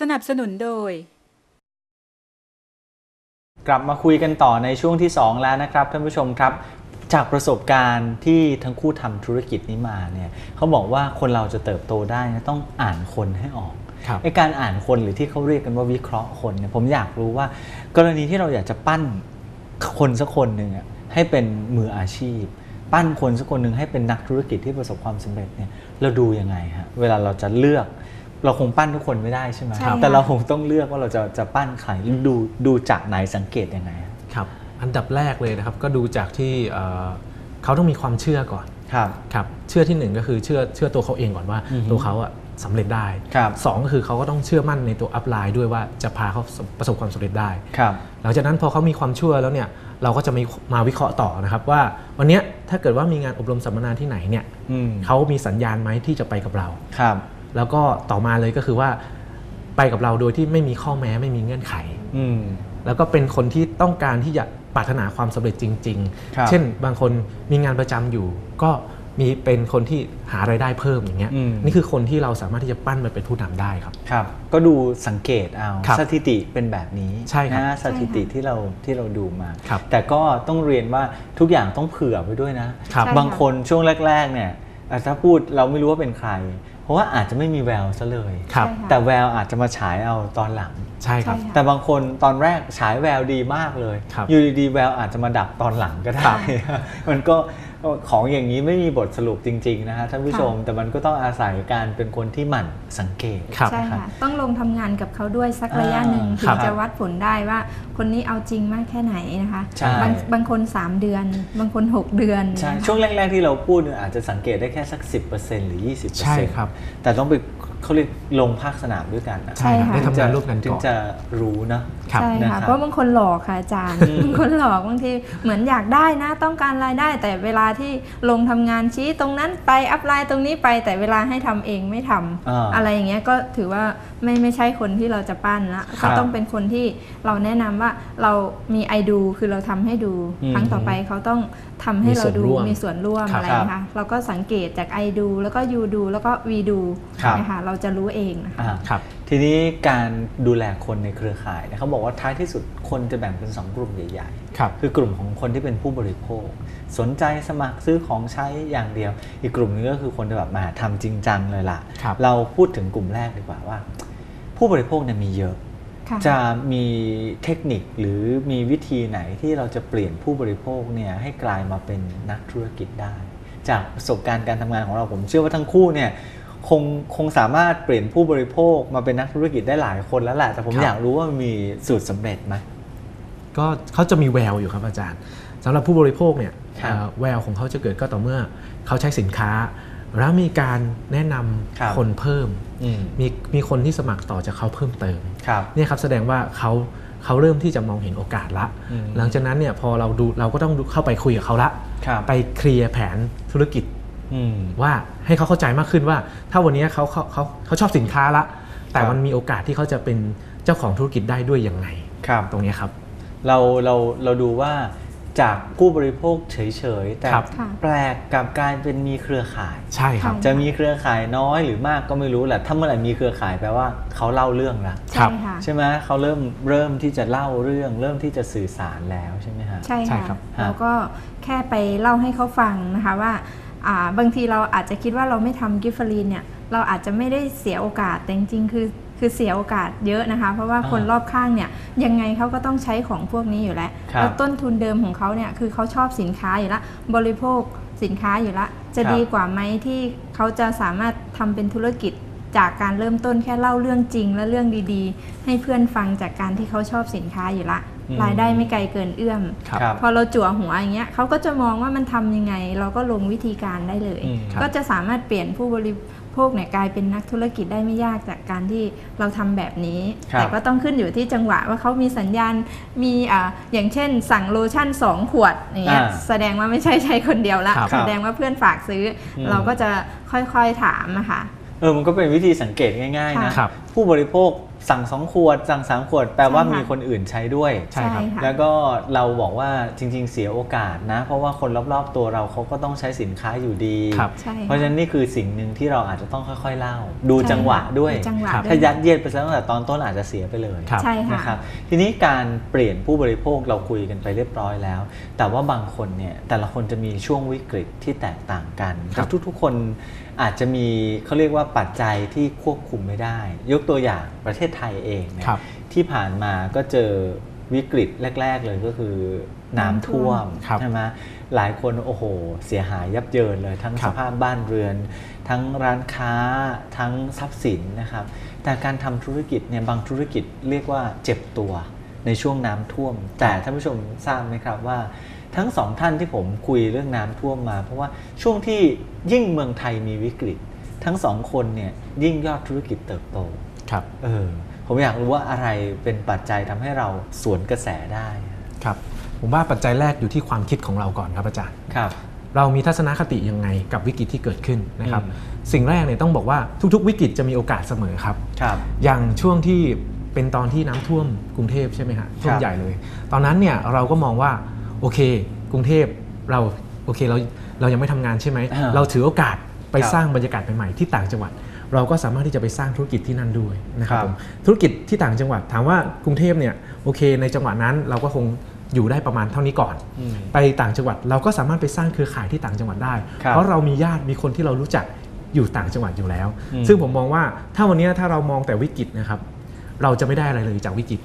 สนับสนุนโดย กลับมาคุยกันต่อในช่วงที่ 2 แล้วนะครับท่านผู้ชมครับ จากประสบการณ์ที่ทั้งคู่ทำธุรกิจนี้มาเนี่ยเขาบอกว่าคนเราจะเติบโตได้นะต้องอ่านคนให้ออกครับไอการอ่านคนหรือที่เขาเรียกกันว่าวิเคราะห์คนเนี่ยผมอยากรู้ว่า กรณีที่เราอยากจะปั้นคนสักคนหนึ่งอะให้เป็นมืออาชีพ ปั้นคนสักคนหนึ่งให้เป็นนักธุรกิจที่ประสบความสำเร็จเนี่ยเราดูยังไงฮะเวลาเราจะเลือก เราคงปั้นทุกคนไม่ได้ใช่ไหมใช่ค่ะ แต่เราคงต้องเลือกว่าเราจะจะปั้นใครดูดูจากไหนสังเกตยังไงฮะครับอันดับแรกเลยนะครับ ก็ดูจากที่เอ่อเขาต้องมีความเชื่อก่อนครับ ครับเชื่อที่หนึ่งก็คือเชื่อเชื่อตัวเขาเองก่อนว่าอือฮึตัวเขาอะสำเร็จได้ครับสองก็คือเขาก็ต้องเชื่อมั่นในตัวอัพไลน์ด้วยว่าจะพาเขาประสบความสำเร็จได้ ครับ หลังจากนั้นพอเขามีความเชื่อแล้วเนี่ยเราก็จะมีมาวิเคราะห์ต่อนะครับว่าวันเนี้ยถ้าเกิดว่ามีงานอบรมสัมมนาที่ไหนเนี่ยอืมเขามีสัญญาณไหมที่จะไปกับเรา ครับ แล้วก็ต่อมาเลยก็คือว่า ไปกับเราโดยที่ไม่มีข้อแม้ไม่มีเงื่อนไข อืม แล้วก็เป็นคนที่ต้องการที่จะปรารถนาความสำเร็จจริง ครับ ๆ เช่นบางคนมีงานประจำอยู่ ก็มีเป็นคนที่หารายได้เพิ่มอย่างเงี้ยอืม นี่คือคนที่เราสามารถที่จะปั้นมาเป็นผู้นำได้ครับ ครับ ก็ดูสังเกตเอาครับสถิติเป็นแบบนี้ใช่ครับนะสถิติที่เราที่เราดูมา ครับแต่ก็ต้องเรียนว่าทุกอย่างต้องเผื่อไว้ด้วยนะครับ ใช่บางคนช่วงแรกๆเนี่ยอะถ้าพูดเราไม่รู้ว่าเป็นใครเพ ราะว่าอาจจะไม่มีแววซะเลย ครับใช่ค่ะแต่แววอาจจะมาฉายเอาตอนหลัง ใช่ครับใช่ค่ะแต่บางคนตอนแรกฉายแววดีมากเลยครับอยู่ดีๆแววอาจจะมาดับตอนหลังก็ได้ มันก็ ของอย่างนี้ไม่มีบทสรุปจริง ๆ นะฮะท่านผู้ชม แต่มันก็ต้องอาศัยการเป็นคนที่หมั่นสังเกตครับใช่นะค่ะต้องลงทำงานกับเขาด้วยสักระยะหนึ่งอ่าถึครังบจะวัดผลได้ว่า คนนี้เอาจริงมากแค่ไหนนะคะใช่บางบางคน 3 เดือน บางคน 6 เดือนใช่ช่วงแรก ๆ ที่เราพูดเนี่ยอาจจะสังเกตได้แค่สัก 10%หรือ 20%ใช่ครับแต่ต้องไป เขาเรียกลงภาคสนามด้วยกันนะใช่ค่ะ ได้ทำงานร่วมกันถึก่งอนจะรู้นะ ครับ ใช่นะค่ะครับเพราะบางคนหลอกค่ะอาจารย์ บางคนหลอกบางทีเหมือนอยากได้นะต้องการรายได้ แต่เวลาที่ลงทำงานชี้ตรงนั้นไปอัพไลน์ตรงนี้ไปแต่เวลาให้ทำเองไม่ทำอ่าอะไรอย่างเงี้ยก็ถือว่าไม่ไม่ใช่คนที่เราจะปั้นละครัก็บต้องเป็นคนที่เราแนะนำว่าเรามีไอดูคือเราทำให้ดู อืมครั้งต่อไปเขาต้องทำให้เราดูมีส่วนร่วมมีส่วนร่วมครับ อะไรนะคะเราก็สังเกตจากไอดูแล้วก็ยูดูแล้วก็วีดูครับ นะคะเราจะรู้เองนะคะอ่าครับ ทีนี้การดูแลคนในเครือข่ายเนี่ยเขาบอกว่าท้ายที่สุดคนจะแบ่งเป็น 2 กลุ่มใหญ่ครับๆคือกลุ่มของคนที่เป็นผู้บริโภค สนใจสมัครซื้อของใช้อย่างเดียว อีกกลุ่มนึงก็คือคนที่แบบมาทำจริงจังเลยล่ะครับเราพูดถึงกลุ่มแรกดีกว่าว่า ผู้บริโภคเนี่ยมีเยอะค่ะจะมีเทคนิคหรือมีวิธีไหนที่เราจะเปลี่ยนผู้บริโภคเนี่ยให้กลายมาเป็นนักธุรกิจได้ จากประสบการณ์การทำงานของเราผมเชื่อว่าทั้งคู่เนี่ย คงคงสามารถเปลี่ยนผู้บริโภคมาเป็นนักธุรกิจได้หลายคนแล้วแหละแต่ผมครับอยากรู้ว่ามีสูตรสำเร็จไหมก็เขาจะมีแววอยู่ครับอาจารย์สำหรับผู้บริโภคเนี่ยครับเอ่อแววของเขาจะเกิดก็ต่อเมื่อเขาใช้สินค้า แล้วมีการแนะนำครับคนเพิ่มอืมมีมีคนที่สมัครต่อจากเขาเพิ่มเติมครับเนี่ยครับแสดงว่าเขาเขาเริ่มที่จะมองเห็นโอกาสละอืมหลังจากนั้นเนี่ยพอเราดูเราก็ต้องดูเข้าไปคุยกับเขาละครับไปเคลียร์แผนธุรกิจอืม ว่าให้เขาเข้าใจมากขึ้นว่า ถ้าวันนี้เขาเขาเขาเขาชอบสินค้าละ แต่ครับมันมีโอกาสที่เขาจะเป็นเจ้าของธุรกิจได้ด้วยยังไงครับตรงเนี้ยครับ เราเราเราดูว่าจากผู้บริโภคเฉยๆ แต่ครับค่ะแปลกกลับกลายเป็นมีเครือข่าย ใช่ครับค่ะจะมีเครือข่ายน้อยหรือมากก็ไม่รู้แหละถ้าเมื่อไหร่มีเครือข่ายแปลว่าเขาเล่าเรื่องละครัใช่บค่ะใช่ไหมเขาเริ่มเริ่มที่จะเล่าเรื่อง เริ่มที่จะสื่อสารแล้วใช่ไหมฮะใช่ใช่ค่ะครับเราก็แค่ไปเล่าให้เขาฟังนะคะว่าอ่า บางทีเราอาจจะคิดว่าเราไม่ทำกิฟฟรีนเนี่ยเราอาจจะไม่ได้เสียโอกาสแต่จริงๆคือคือเสียโอกาสเยอะนะคะ เพราะว่าอ่าคนรอบข้างเนี่ยยังไงเขาก็ต้องใช้ของพวกนี้อยู่แล้วครับแล้วต้นทุนเดิมของเขาเนี่ยคือเขาชอบสินค้าอยู่แล้วบริโภคสินค้าอยู่แล้วจะครับดีกว่าไหมที่เขาจะสามารถทำเป็นธุรกิจจากการเริ่มต้นแค่เล่าเรื่องจริงและเรื่องดีๆ ให้เพื่อนฟังจากการที่เขาชอบสินค้าอยู่ละอืม รายได้ไม่ไกลเกินเอื้อมครับครับพอเราจั่วหัวอย่างเงี้ยเขาก็จะมองว่ามันทำยังไง เราก็ลงวิธีการได้เลยอืมครับก็จะสามารถเปลี่ยนผู้บริโภคเนี่ยกลายเป็นนักธุรกิจได้ไม่ยากจากการที่เราทำแบบนี้ครับแต่ก็ต้องขึ้นอยู่ที่จังหวะว่าเขามีสัญญาณมีอ่าอย่างเช่น สั่งโลชั่น 2 ขวดอย่างเงี้ยอ่าแสดงว่าไม่ใช่ใช้คนเดียวละครับแสดงว่าเพื่อนฝากซื้ออมเราก็จะค่อยๆถามอะค่ะเออมันก็เป็นวิธีสังเกตง่ายๆนะครับผู้บริโภค สั่งสองขวด สั่งสามขวด แปลว่าใช่ค่ะมีคนอื่นใช้ด้วย ใช่ครับค่ะแล้วก็เราบอกว่าจริง ๆ เสียโอกาสนะ เพราะว่าคนรอบๆตัวเราเขาก็ต้องใช้สินค้าอยู่ดีครับใช่เพราะฉะนั้นนี่คือสิ่งหนึ่งที่เราอาจจะต้องค่อยๆเล่า ดูใช่จังหวะด้วยดูจังหวะครับด้วถ้ายัดเยียดไปซะตั้งแต่ตอนต้นอาจจะเสียไปเลยครับใช่ค่ะนะครับทีนี้การเปลี่ยนผู้บริโภคเราคุยกันไปเรียบร้อยแล้ว แต่ว่าบางคนเนี่ยแต่ละคนจะมีช่วงวิกฤตที่แตกต่างกันครัแต่บทุกๆคนอาจจะมีเขาเรียกว่าปัจจัยที่ควบคุมไม่ได้ ยกตัวอย่างประเทศไทยเองเนี่ยครับที่ผ่านมาก็เจอวิกฤตแรก ๆ เลยก็คือน้ำท่วมครับใช่ไหมหลายคนโอ้โห เสียหายยับเยินเลย ทั้งครัสบภาพบ้านเรือน ทั้งร้านค้าทั้งทรัพย์สินนะครับ แต่การทำธุรกิจเนี่ยบางธุรกิจเรียกว่าเจ็บตัวในช่วงน้ำท่วม แต่ท่านผู้ชมทราบไหมครับว่า ทั้งสองท่านที่ผมคุยเรื่องน้ำท่วมมา เพราะว่าช่วงที่ยิ่งเมืองไทยมีวิกฤต ทั้งสองคนเนี่ยยิ่งยอดธุรกิจเติบโตครับเออ ผมอยากรู้ว่าอะไรเป็นปัจจัยทำให้เราสวนกระแสได้ครับผมว่าปัจจัยแรกอยู่ที่ความคิดของเราก่อนครับอาจารย์ครับเรามีทัศนคติยังไงกับวิกฤตที่เกิดขึ้นนะครับอืมสิ่งแรกเนี่ยต้องบอกว่าทุกๆ วิกฤตจะมีโอกาสเสมอครับครับ อย่างช่วงที่เป็นตอนที่น้ำท่วมกรุงเทพใช่ไหมฮะท่วคมรับใหญ่เลย ตอนนั้นเนี่ยเราก็มองว่าโอเค กรุงเทพเราโอเคเราเรายังไม่ทำงานใช่ไหมอ่าเราถือโอกาสไปครับสร้างบรรยากาศใหม่ๆที่ต่างจังหวัด เราก็สามารถที่จะไปสร้างธุรกิจที่นั่นด้วยนะครับครับผมธุรกิจที่ต่างจังหวัดถามว่ากรุงเทพเนี่ยโอเค ในจังหวัดนั้นเราก็คงอยู่ได้ประมาณเท่านี้ก่อนอืมไปต่างจังหวัดเราก็สามารถไปสร้างเครือข่ายที่ต่างจังหวัดได้ครับเพราะเรามีญาติมีคนที่เรารู้จักอยู่ต่างจังหวัดอยู่แล้วอืมซึ่งผมมองว่าถ้าวันนี้ถ้าเรามองแต่วิกฤตนะครับ เราจะไม่ได้อะไรเลยจากวิกฤต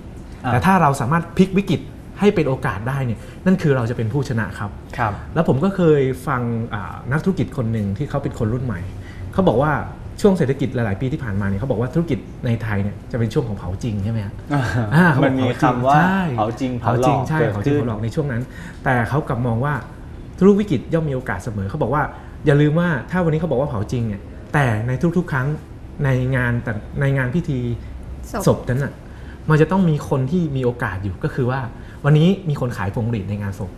อ่าแต่ถ้าเราสามารถพลิกวิกฤตให้เป็นโอกาสได้เนี่ยนั่นคือเราจะเป็นผู้ชนะครับครับ แล้วผมก็เคยฟังอ่านักธุรกิจคนหนึ่งที่เขาเป็นคนรุ่นใหม่ เขาบอกว่า ช่วงเศรษฐกิจหลาย ๆ ปีที่ผ่านมาเนี่ยเขาบอกว่าธุรกิจในไทยเนี่ยจะเป็นช่วงของเผาจริงใช่ไหมฮะอ่าเขาบมัอนกมีเผาจริงคำว่าใช่เผาจริงเผาเผาหลจริองกใช่เกิดเผาจริงขึ้นเผาหลอกในช่วงนั้น แต่เขากลับมองว่าธุรวิกฤตย่อมมีโอกาสเสมอเขาบอกว่าอย่าลืมว่าถ้าวันนี้เขาบอกว่าเผาจริงเนี่ยแต่ในทุก ๆ ครั้งในงานแต่ในงานพิธี ศพศพนั้นน่ะมันจะต้องมีคนที่มีโอกาสอยู่ก็คือว่า วันนี้มีคนขายพวงหรีดในงานศพ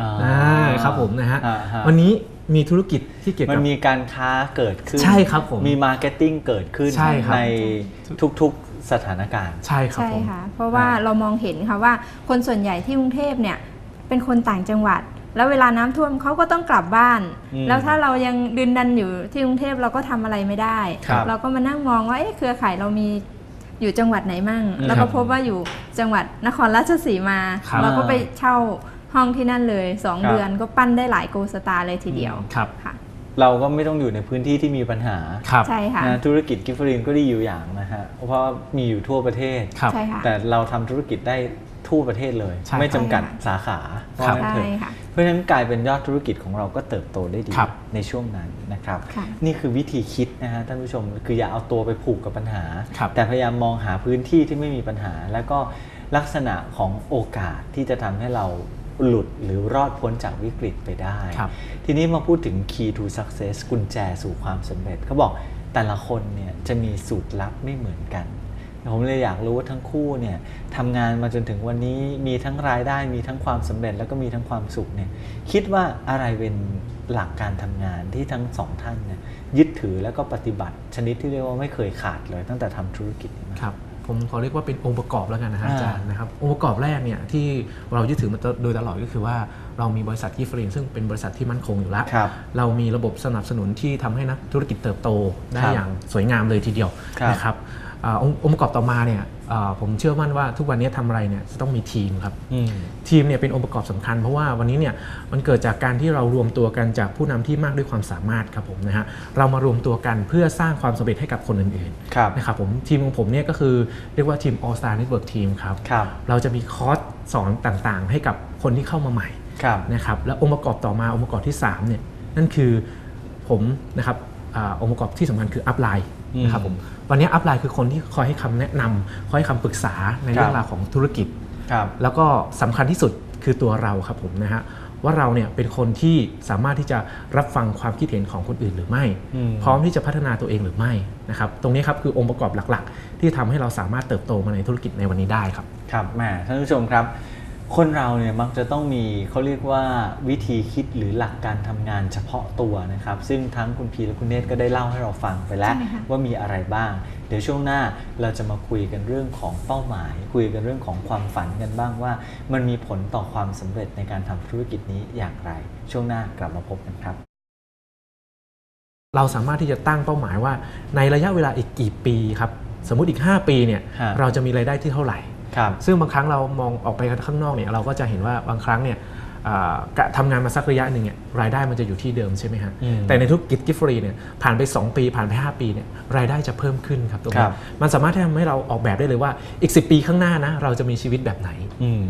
อ่าอ่าครับผมนะฮะอ่าฮะ วันนี้ มีธุรกิจที่เกี่ยวมันกับมีการค้าเกิดขึ้น ใช่ครับผม มีมาร์เก็ตติ้งเกิดขึ้นใช่ครับทุกๆสถานการณ์ ใช่ครับใช่ผมค่ะ เพราะว่าเรามองเห็นค่ะว่าคนส่วนใหญ่ที่กรุงเทพเนี่ยเป็นคนต่างจังหวัด แล้วเวลาน้ำท่วมเขาก็ต้องกลับบ้านอืมแล้วถ้าเรายังดืนดันอยู่ที่กรุงเทพเราก็ทำอะไรไม่ได้ครับเราก็มานั่งมองว่าเอ๊ะเครือข่ายเรามีอยู่จังหวัดไหนมั่งอืมแล้วก็พบว่าอยู่จังหวัดนครราชสีมาครับเราก็ไปเช่า ห้องที่นั่นเลยสองครับเดือนก็ปั้นได้หลายโกสตาร์เลยทีเดียวครับค่ะเราก็ไม่ต้องอยู่ในพื้นที่ที่มีปัญหาครับใช่ค่ะนะธุรกิจกิฟฟรีนก็ดีอยู่อย่างนะฮะเพราะว่ามีอยู่ทั่วประเทศครับใช่ค่ะแต่เราทำธุรกิจได้ทั่วประเทศเลยใช่ไม่จำกัดใช่ค่ะสาขาครับว่างั้นเถใช่อะค่ะเพราะฉะนั้นกลายเป็นยอดธุรกิจของเราก็เติบโตได้ดีครับในช่วงนั้นนะครับค่ะนี่คือวิธีคิดนะฮะท่านผู้ชมคืออย่าเอาตัวไปผูกกับปัญหาครับแต่พยายามมองหาพื้นที่ที่ไม่มีปัญหา แล้วก็ลักษณะของโอกาสที่จะทำให้เรา หลุดหรือรอดพ้นจากวิกฤตไปได้ครับทีนี้มาพูดถึง key to success กุญแจสู่ความสำเร็จเขาบอกแต่ละคนเนี่ยจะมีสูตรลับไม่เหมือนกัน ผมเลยอยากรู้ว่าทั้งคู่เนี่ยทำงานมาจนถึงวันนี้มีทั้งรายได้มีทั้งความสำเร็จแล้วก็มีทั้งความสุขเนี่ยคิดว่าอะไรเป็นหลักการทำงานที่ทั้งสองท่านเนี่ยยึดถือแล้วก็ปฏิบัติ ชนิดที่เรียกว่าไม่เคยขาดเลยตั้งแต่ทำธุรกิจนี้มาครับ ผมขอเรียกว่าเป็นองค์ประกอบแล้วกันนะฮะอ่าอาจารย์นะครับองค์ประกอบแรกเนี่ยที่เรายึดถือมาโดยตลอดก็คือว่าเรามีบริษัทกิฟฟรินซึ่งเป็นบริษัทที่มั่นคงอยู่แล้วครับเรามีระบบสนับสนุนที่ทำให้นักธุรกิจเติบโตได้ครับอย่างสวยงามเลยทีเดียวครับนะครับ อ่าองค์องค์ประกอบต่อมาเนี่ยอ่าผมเชื่อมั่นว่าทุกวันนี้ทำอะไรเนี่ยจะต้องมีทีมครับอืมทีมเนี่ยเป็นองค์ประกอบสำคัญ เพราะว่าวันนี้เนี่ยมันเกิดจากการที่เรารวมตัวกันจากผู้นำที่มากด้วยความสามารถครับผมนะฮะเรามารวมตัวกันเพื่อสร้างความสำเร็จให้กับคนอื่นครับๆนะครับผมทีมของผมเนี่ยก็คือเรียกว่าทีม All Star Network Team ครับครับเราจะมีคอร์สสอนต่างๆ ให้กับคนที่เข้ามาใหม่ครับนะครับและองค์ประกอบต่อมาองค์ประกอบที่3เนี่ยนั่นคือผมนะครับอาองค์ประกอบที่สำคัญคืออัพไลน์อืมนะครับผม วันนี้อัพไลน์คือคนที่คอยให้คำแนะนำคอยให้คำปรึกษาในเรื่องราวของธุรกิจครับแล้วก็สำคัญที่สุดคือตัวเราครับผมนะฮะว่าเราเนี่ยเป็นคนที่สามารถที่จะรับฟังความคิดเห็นของคนอื่นหรือไม่อืมพร้อมที่จะพัฒนาตัวเองหรือไม่นะครับตรงนี้ครับคือองค์ประกอบหลักๆ ที่ทำให้เราสามารถเติบโตมาในธุรกิจในวันนี้ได้ครับครับแหมท่านผู้ชมครับ คนเราเนี่ยมักจะต้องมีเขาเรียกว่าวิธีคิดหรือหลักการทำงานเฉพาะตัวนะครับ ซึ่งทั้งคุณพีและคุณเนตรก็ได้เล่าให้เราฟังไปแล้วใช่ค่ะว่ามีอะไรบ้าง เดี๋ยวช่วงหน้าเราจะมาคุยกันเรื่องของเป้าหมาย คุยกันเรื่องของความฝันกันบ้างว่า มันมีผลต่อความสำเร็จในการทำธุรกิจนี้อย่างไร ช่วงหน้ากลับมาพบกันครับ เราสามารถที่จะตั้งเป้าหมายว่า ในระยะเวลาอีกกี่ปีครับสมมุติอีก 5 ปีเนี่ยฮะเราจะมีรายได้ที่เท่าไหร่ครับ ซึ่งบางครั้งเรามองออกไปข้างนอกเนี่ยเราก็จะเห็นว่าบางครั้งเนี่ยอ่ากะทำงานมาสักระยะหนึ่งเนี่ยรายได้มันจะอยู่ที่เดิมใช่ไหมฮะอืมแต่ในธุรกิจกิฟต์ฟรีเนี่ยผ่านไป 2 ปีผ่านไป 5 ปีเนี่ยรายได้จะเพิ่มขึ้นครับตรงครันี้บมันสามารถที่ทำให้เราออกแบบได้เลยว่าอีก 10 ปีข้างหน้านะเราจะมีชีวิตแบบไหนอืม